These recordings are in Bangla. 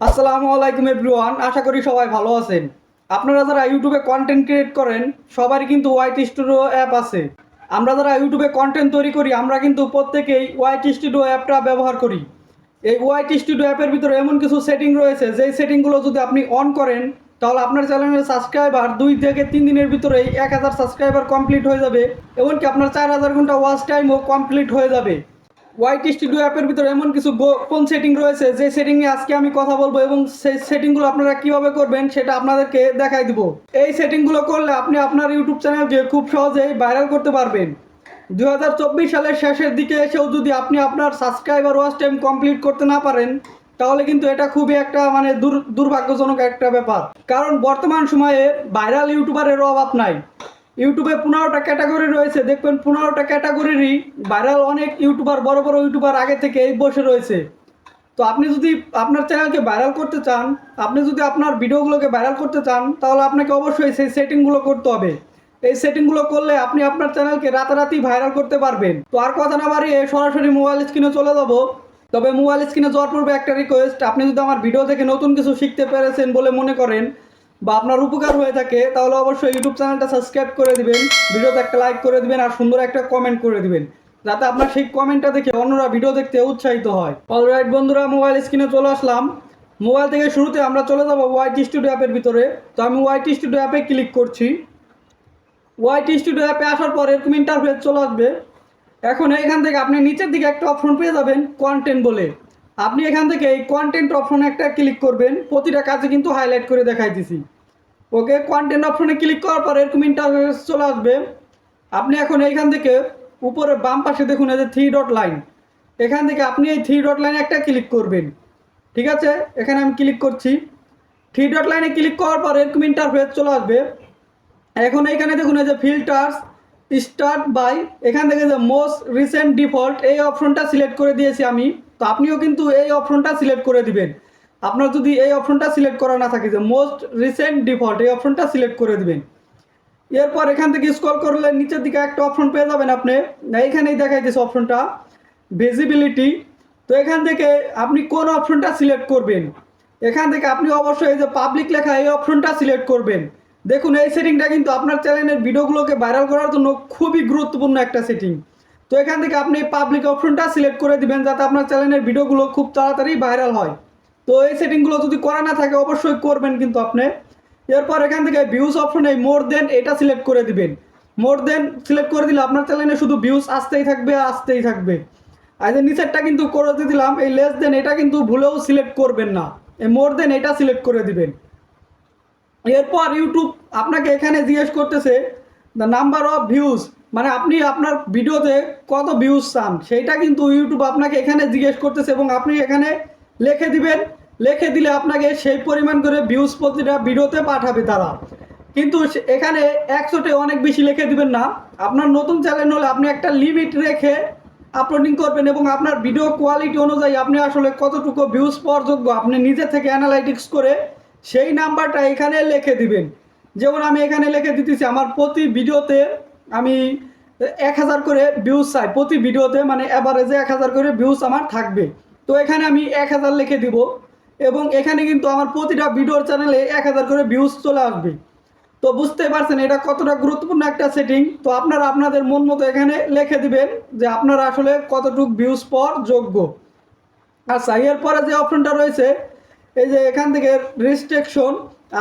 আসসালামু আলাইকুম এভরিওয়ান, আশা করি সবাই ভালো আছেন। আপনারা যারা ইউটিউবে কন্টেন্ট ক্রিয়েট করেন, সবারই কিন্তু ওয়াইট স্টুডিও অ্যাপ আছে। আমরা যারা ইউটিউবে কন্টেন্ট তৈরি করি, আমরা কিন্তু প্রত্যেকেই ওয়াইট স্টুডিও অ্যাপটা ব্যবহার করি। এই ওয়াইট স্টুডিও অ্যাপের ভিতরে এমন কিছু সেটিং রয়েছে, যেই সেটিংগুলো যদি আপনি অন করেন, তাহলে আপনার চ্যানেলের সাবস্ক্রাইবার দুই থেকে তিন দিনের ভিতরেই এক হাজার সাবস্ক্রাইবার কমপ্লিট হয়ে যাবে, এমনকি আপনার চার হাজার ঘণ্টা ওয়াচ টাইমও কমপ্লিট হয়ে যাবে। ওয়াইট স্টুডিও অ্যাপের ভিতরে এমন কিছু গোপন সেটিং রয়েছে? যে সেটিং নিয়ে আজকে আমি কথা বলব এবং সেই সেটিংগুলো আপনারা কীভাবে করবেন সেটা আপনাদেরকে দেখাই দিব। এই সেটিংগুলো করলে আপনি আপনার ইউটিউব চ্যানেলকে খুব সহজেই ভাইরাল করতে পারবেন। দু হাজার চব্বিশ সালের শেষের দিকে এসেও যদি আপনি আপনার সাবস্ক্রাইবার ওয়াচ টাইম কমপ্লিট করতে না পারেন, তাহলে কিন্তু এটা খুবই একটা মানে দুর দুর্ভাগ্যজনক একটা ব্যাপার। কারণ বর্তমান সময়ে ভাইরাল ইউটিউবারের অভাব নাই। ইউটিউবে পনেরোটা ক্যাটাগরি রয়েছে, দেখবেন পনেরোটা ক্যাটাগরিরই ভাইরাল অনেক ইউটিউবার, বড় বড় ইউটিউবার আগে থেকে বসে রয়েছে। তো আপনি যদি আপনার চ্যানেলকে ভাইরাল করতে চান, আপনি যদি আপনার ভিডিওগুলোকে ভাইরাল করতে চান, তাহলে আপনাকে অবশ্যই সেই সেটিংগুলো করতে হবে। এই সেটিংগুলো করলে আপনি আপনার চ্যানেলকে রাতারাতি ভাইরাল করতে পারবেন। তো আর কথা না বাড়িয়ে সরাসরি মোবাইল স্ক্রিনে চলে যাব। তবে মোবাইল স্ক্রিনে যাওয়ার পূর্বে একটা রিকোয়েস্ট আপনি যদি আমার ভিডিও থেকে নতুন কিছু শিখতে পেরেছেন বলে মনে করেন বা আপনার উপকার হয়ে থাকে, তাহলে অবশ্যই ইউটিউব চ্যানেলটা সাবস্ক্রাইব করে দিবেন, ভিডিওতে একটা লাইক করে দিবেন আর সুন্দর একটা কমেন্ট করে দিবেন, যাতে আপনার সেই কমেন্টটা দেখে অন্যরা ভিডিও দেখতে উৎসাহিত হয়। অলরাইট বন্ধুরা মোবাইল স্ক্রিনে চলে আসলাম। মোবাইল থেকে শুরুতে আমরা চলে যাব ওয়াইট স্টুডিও অ্যাপের ভিতরে। তো আমি ওয়াইট স্টুডিও অ্যাপে ক্লিক করছি। ওয়াইট স্টুডিও অ্যাপে আসার পর এরকম ইন্টারফেস চলে আসবে। এখন এখান থেকে আপনি নিচের দিকে একটা অপশন পেয়ে যাবেন কন্টেন্ট বলে। আপনি এখান থেকে এই কন্টেন্ট অপশনে একটা ক্লিক করবেন, প্রতিটা কাজে কিন্তু হাইলাইট করে দেখাইতেছি। ওকে কন্টেন্ট অপশনে ক্লিক করার পর এরকম ইন্টারফেস চলে আসবে। আপনি এখন এইখান থেকে উপরে বাম পাশে দেখুন, এই যে থ্রি ডট লাইন এখান থেকে আপনি এই থ্রি ডট লাইনে একটা ক্লিক করবেন। ঠিক আছে? এখানে আমি ক্লিক করছি। থ্রি ডট লাইনে ক্লিক করার পর এরকম ইন্টারফেস চলে আসবে। এখন এখানে দেখুন, এই যে ফিল্টার্স স্টার্ট বাই এখান থেকে যে মোস্ট রিসেন্ট ডিফল্ট এই অপশনটা সিলেক্ট করে দিয়েছি আমি। তো আপনিও কিন্তু এই অপশনটা সিলেক্ট করে দিবেন। আপনার যদি এই অপশনটা সিলেক্ট করা না থাকে, যে মোস্ট রিসেন্ট ডিফল্ট এই অপশনটা সিলেক্ট করে দিবেন। এরপর এখান থেকে স্ক্রল করলে নিচের দিকে একটা অপশন পেয়ে যাবেন আপনি। এইখানেই দেখাই দিয়েছে অপশনটা ভিজিবিলিটি তো এখান থেকে আপনি কোন অপশনটা সিলেক্ট করবেন? এখান থেকে আপনি অবশ্যই এই যে পাবলিক লেখা, এই অপশনটা সিলেক্ট করবেন। দেখুন, এই সেটিংটা কিন্তু আপনার চ্যানেলের ভিডিওগুলোকে ভাইরাল করার জন্য খুবই গুরুত্বপূর্ণ একটা সেটিং তো এখান থেকে আপনি পাবলিক অপশনটা সিলেক্ট করে দিবেন যাতে আপনার চ্যানেলের ভিডিওগুলো খুব তাড়াতাড়ি ভাইরাল হয়। তো এই সেটিংগুলো যদি করা না থাকে, অবশ্যই করবেন কিন্তু আপনি। এরপর এখান থেকে ভিউজ অপশনে মোর দেন এটা সিলেক্ট করে দিবেন। মোর দেন সিলেক্ট করে দিলে আপনার চ্যানেলে শুধু ভিউজ আসতেই থাকবে আসতেই থাকবে। আর যে নিচেরটা কিন্তু করে দিলাম, এই লেস দেন এটা কিন্তু ভুলেও সিলেক্ট করবেন না। এই মোর দেন এটা সিলেক্ট করে দিবেন। এরপর ইউটিউব আপনাকে এখানে জিজ্ঞেস করতেছে দ্য নাম্বার অফ ভিউজ মানে আপনি আপনার ভিডিওতে কত ভিউজ চান, সেইটা কিন্তু ইউটিউব আপনাকে এখানে জিজ্ঞেস করতেছে এবং আপনি এখানে লিখে দিবেন। লিখে দিলে আপনাকে সেই পরিমাণ করে ভিউজ প্রতিটা ভিডিওতে পাঠাবে তারা। কিন্তু এখানে একশোটে অনেক বেশি লিখে দিবেন না। আপনার নতুন চ্যানেল হলে আপনি একটা লিমিট রেখে আপলোডিং করবেন এবং আপনার ভিডিও কোয়ালিটি অনুযায়ী আপনি আসলে কতটুকু ভিউজ পাওয়ার যোগ্য আপনি নিজে থেকে অ্যানালাইটিক্স করে সেই নাম্বারটা এখানে লিখে দিবেন। যেমন আমি এখানে লিখে দিতেছি, আমার প্রতি ভিডিওতে আমি এক হাজার করে ভিউজ চাই প্রতি ভিডিওতে মানে অ্যাভারেজে এক হাজার করে ভিউজ আমার থাকবে। তো এখানে আমি এক হাজার লিখে দিব এবং এখানে কিন্তু আমার প্রতিটা ভিডিওর চ্যানেলে এক হাজার করে ভিউজ চলে আসবে। তো বুঝতে পারছেন এটা কতটা গুরুত্বপূর্ণ একটা সেটিং তো আপনারা আপনাদের মন মতো এখানে লিখে দিবেন যে আপনারা আসলে কতটুকু ভিউজ পর যোগ্য। আচ্ছা এরপরে যে অপশনটা রয়েছে এই যে এখান থেকে রেস্ট্রিকশন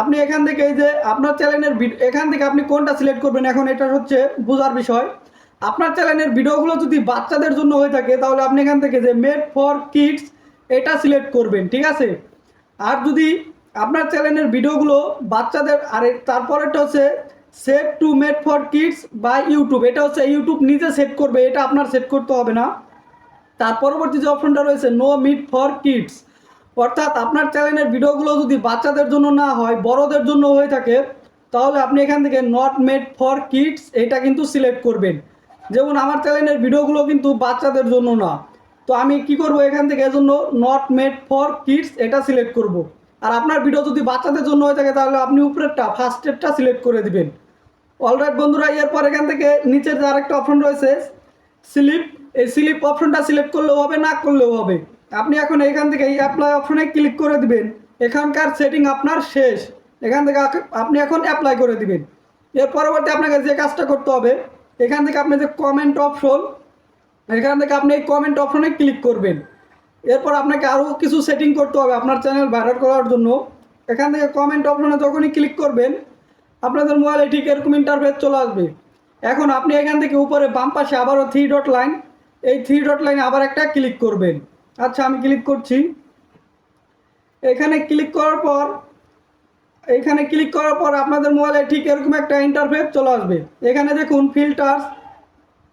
আপনি এখান থেকে এই যে আপনার চ্যানেলের এখান থেকে আপনি কোনটা সিলেক্ট করবেন? এখন এটা হচ্ছে বোঝার বিষয়। আপনার চ্যানেলের ভিডিওগুলো যদি বাচ্চাদের জন্য হয়ে থাকে, তাহলে আপনি এখান থেকে যে মেড ফর কিডস এটা সিলেক্ট করবেন, ঠিক আছে? আর যদি আপনার চ্যানেলের ভিডিওগুলো বাচ্চাদের, আর তারপরেরটা হচ্ছে set to made for kids বা ইউটিউব এটা হচ্ছে ইউটিউব নিজে সেট করবে, এটা আপনার সেট করতে হবে না। তার পরবর্তী যে অপশনটা রয়েছে নো মিট ফর কিডস অর্থাৎ আপনার চ্যানেলের ভিডিওগুলো যদি বাচ্চাদের জন্য না হয়, বড়দের জন্য হয়ে থাকে, তাহলে আপনি এখান থেকে নট মেড ফর কিডস এটা কিন্তু সিলেক্ট করবেন। যেমন আমার চ্যানেলের ভিডিওগুলো কিন্তু বাচ্চাদের জন্য না। তো আমি কি করব এখান থেকে? এজন্য নট মেড ফর কিডস এটা সিলেক্ট করব। আর আপনার ভিডিও যদি বাচ্চাদের জন্য হয়ে থাকে, তাহলে আপনি উপরেরটা ফার্স্ট ফার্স্টেরটা সিলেক্ট করে দিবেন। অলরাইট বন্ধুরা, এরপর এখান থেকে নিচের যে আরেকটা অপশন রয়েছে স্লিপ এই স্লিপ অপশনটা সিলেক্ট করলেও হবে, না করলেও হবে। আপনি এখন এখান থেকে এই অ্যাপ্লাই অপশনে ক্লিক করে দিবেন। এখানকার সেটিং আপনার শেষ। এখান থেকে আপনি এখন অ্যাপ্লাই করে দিবেন। এর পরবর্তী আপনাকে যে কাজটা করতে হবে, এখান থেকে আপনি যে কমেন্ট অপশন এখান থেকে আপনি এই কমেন্ট অপশনে ক্লিক করবেন। এরপর আপনাকে আরও কিছু সেটিং করতে হবে আপনার চ্যানেল ভাইরাল করার জন্য। এখান থেকে কমেন্ট অপশনে যখনই ক্লিক করবেন, আপনাদের মোবাইলে ঠিক এরকম ইন্টারফেস চলে আসবে। এখন আপনি এখান থেকে উপরে বাম পাশে আবারও থ্রি ডট লাইন এই থ্রি ডট লাইনে আবার একটা ক্লিক করবেন। আচ্ছা আমি ক্লিক করছি। এখানে ক্লিক করার পর, এখানে ক্লিক করার পর আপনাদের মোবাইলে ঠিক এরকম একটা ইন্টারফেস চলে আসবে। এখানে দেখুন ফিল্টার্স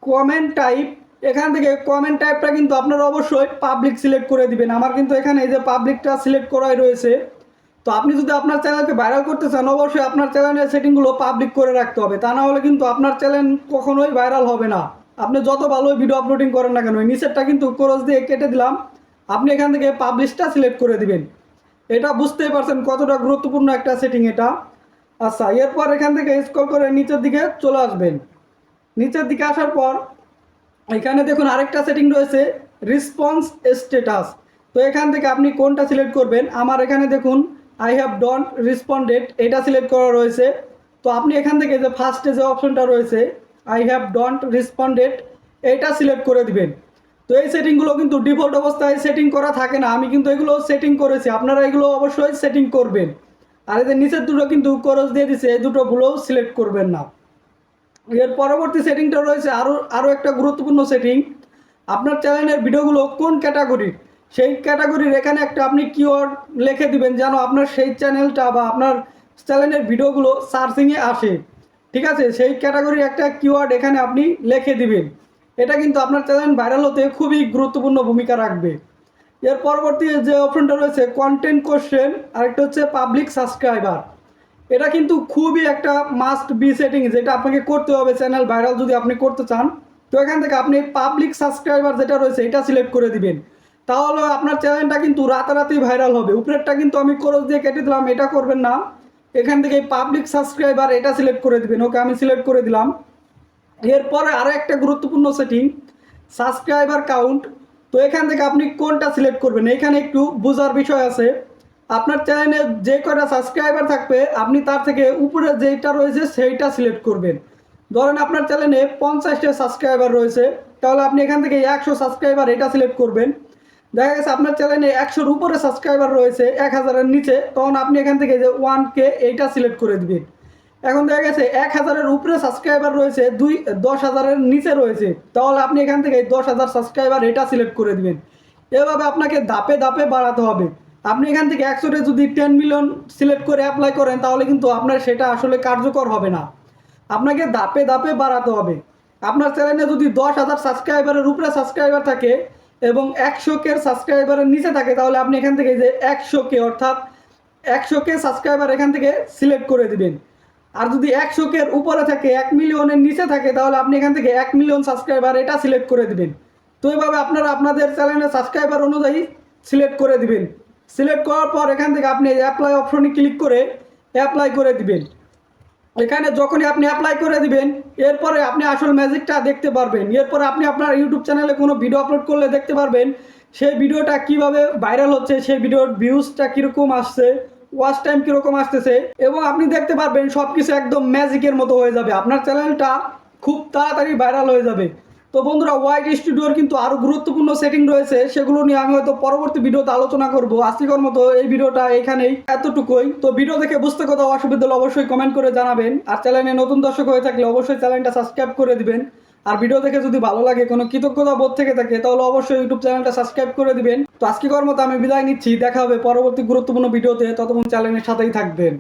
কমেন্ট টাইপ এখান থেকে কমেন্ট টাইপটা কিন্তু আপনারা অবশ্যই পাবলিক সিলেক্ট করে দিবেন। আমার কিন্তু এখানে এই যে পাবলিকটা সিলেক্ট করাই রয়েছে। তো আপনি যদি আপনার চ্যানেলকে ভাইরাল করতে চান, অবশ্যই আপনার চ্যানেলের সেটিংগুলো পাবলিক করে রাখতে হবে। তা না হলে কিন্তু আপনার চ্যানেল কখনোই ভাইরাল হবে না। আপনি যত ভালো ভিডিও আপলোডিং করেন না কেন নিচেরটা কিন্তু ক্রস দিয়ে কেটে দিলাম। আপনি এখান থেকে পাবলিশটা সিলেক্ট করে দিবেন। এটা বুঝতেই পারছেন কতটা গুরুত্বপূর্ণ একটা সেটিং এটা। আচ্ছা এরপর এখান থেকে স্ক্রল করে নিচের দিকে চলে আসবেন। নিচের দিকে আসার পর, এখানে দেখুন আরেকটা সেটিং রয়েছে রেসপন্স স্ট্যাটাস তো এখান থেকে আপনি কোনটা সিলেক্ট করবেন? আমার এখানে দেখুন আই হ্যাভ ডন রেসপন্ডেড এটা সিলেক্ট করা রয়েছে। তো আপনি এখান থেকে যে ফার্স্টে যে অপশনটা রয়েছে আই হ্যাভ ডন্ট রেসপন্ডেড এটা সিলেক্ট করে দিবেন। তো এই সেটিংগুলো কিন্তু ডিফল্ট অবস্থায় সেটিং করা থাকে না। আমি কিন্তু এগুলো সেটিং করেছি। আপনারা এগুলো অবশ্যই সেটিং করবেন। আর এদের নিচের দুটো কিন্তু করজ দিয়ে দিছে। এই দুটোগুলোও সিলেক্ট করবেন না। এর পরবর্তী সেটিংটা রয়েছে আরও আরও একটা গুরুত্বপূর্ণ সেটিং আপনার চ্যানেলের ভিডিওগুলো কোন ক্যাটাগরির সেই ক্যাটাগরির এখানে একটা আপনি কিওয়ার্ড লিখে দিবেন যেন আপনার সেই চ্যানেলটা বা আপনার চ্যানেলের ভিডিওগুলো সার্চিংয়ে আসে। ঠিক আছে? সেই ক্যাটাগরির একটা কিওয়ার্ড এখানে আপনি লিখে দিবেন। এটা কিন্তু আপনার চ্যানেল ভাইরাল হতে খুবই গুরুত্বপূর্ণ ভূমিকা রাখবে। এর পরবর্তী যে অপশনটা রয়েছে কন্টেন্ট কোশ্চেন আরেকটা হচ্ছে পাবলিক সাবস্ক্রাইবার এটা কিন্তু খুবই একটা মাস্ট বি সেটিং যেটা আপনাকে করতে হবে চ্যানেল ভাইরাল যদি আপনি করতে চান। তো এখান থেকে আপনি পাবলিক সাবস্ক্রাইবার যেটা রয়েছে, এটা সিলেক্ট করে দিবেন। তাহলে আপনার চ্যানেলটা কিন্তু রাতারাতি ভাইরাল হবে। উপরেরটা কিন্তু আমি ক্রস দিয়ে কেটে দিলাম, এটা করবেন না। এখান থেকে পাবলিক সাবস্ক্রাইবার এটা সিলেক্ট করে দিবেন। ওকে, আমি সিলেক্ট করে দিলাম। এরপরে আরও একটা গুরুত্বপূর্ণ সেটিং সাবস্ক্রাইবার কাউন্ট তো এখান থেকে আপনি কোনটা সিলেক্ট করবেন? এখানে একটু বোঝার বিষয় আছে। আপনার চ্যানেলে যে কয়টা সাবস্ক্রাইবার থাকবে, আপনি তার থেকে উপরে যেটা রয়েছে, সেইটা সিলেক্ট করবেন। ধরেন আপনার চ্যানেলে পঞ্চাশটা সাবস্ক্রাইবার রয়েছে, তাহলে আপনি এখান থেকে একশো সাবস্ক্রাইবার এটা সিলেক্ট করবেন। দেখা গেছে আপনার চ্যানেলে একশোর উপরে সাবস্ক্রাইবার রয়েছে, এক হাজারের নিচে, তখন আপনি এখান থেকে যে ওয়ান কে এইটা সিলেক্ট করে দিবেন। এখন দেখা গেছে এক হাজারের উপরে সাবস্ক্রাইবার রয়েছে, দুই, দশ হাজারের নিচে রয়েছে। তাহলে আপনি এখান থেকে দশ হাজার সাবস্ক্রাইবার এটা সিলেক্ট করে দিবেন। এভাবে আপনাকে ধাপে ধাপে বাড়াতে হবে। আপনি এখান থেকে একশোতে যদি টেন মিলিয়ন সিলেক্ট করে অ্যাপ্লাই করেন, তাহলে কিন্তু আপনার সেটা আসলে কার্যকর হবে না। আপনাকে ধাপে ধাপে বাড়াতে হবে। আপনার চ্যানেলে যদি দশ হাজার সাবস্ক্রাইবারের উপরে সাবস্ক্রাইবার থাকে এবং একশো কে সাবস্ক্রাইবারের নিচে থাকে, তাহলে আপনি এখান থেকে যে একশো কে, অর্থাৎ একশো কে সাবস্ক্রাইবার এখান থেকে সিলেক্ট করে দিবেন। আর যদি একশো কের উপরে থাকে, এক মিলিয়নের নিচে থাকে, তাহলে আপনি এখান থেকে এক মিলিয়ন সাবস্ক্রাইবার এটা সিলেক্ট করে দিবেন। তো এইভাবে আপনারা আপনাদের চ্যানেলের সাবস্ক্রাইবার অনুযায়ী সিলেক্ট করে দিবেন। সিলেক্ট করার পর এখান থেকে আপনি অ্যাপ্লাই অপশনে ক্লিক করে অ্যাপ্লাই করে দিবেন। এখানে যখনই আপনি অ্যাপ্লাই করে দিবেন, এরপরে আপনি আসল ম্যাজিকটা দেখতে পারবেন। এরপরে আপনি আপনার ইউটিউব চ্যানেলে কোনো ভিডিও আপলোড করলে দেখতে পারবেন, সেই ভিডিওটা কীভাবে ভাইরাল হচ্ছে, সেই ভিডিওর ভিউজটা কীরকম আসছে। ওয়াচ টাইম কীরকম আসতেছে? এবং আপনি দেখতে পারবেন সব কিছু একদম ম্যাজিকের মতো হয়ে যাবে। আপনার চ্যানেলটা খুব তাড়াতাড়ি ভাইরাল হয়ে যাবে। তো বন্ধুরা হোয়াইট স্টুডিওর কিন্তু আরও গুরুত্বপূর্ণ সেটিং রয়েছে। সেগুলো নিয়ে আমি হয়তো পরবর্তী ভিডিওতে আলোচনা করব। আজকের মতো এই ভিডিওটা এখানেই এতটুকুই। তো ভিডিও দেখে বুঝতে কোথাও অসুবিধা হলে অবশ্যই কমেন্ট করে জানাবেন। আর চ্যানেলে নতুন দর্শক হয়ে থাকলে অবশ্যই চ্যানেলটা সাবস্ক্রাইব করে দিবেন। আর ভিডিও দেখে যদি ভালো লাগে, কোনো কৃতজ্ঞতা বোধ থেকে থাকে, তাহলে অবশ্যই ইউটিউব চ্যানেলটা সাবস্ক্রাইব করে দিবেন। তো আজকে কর্মতা আমি বিদায় নিচ্ছি। দেখা হবে পরবর্তী গুরুত্বপূর্ণ ভিডিওতে। ততক্ষণ চ্যানেলের সাথেই থাকবেন।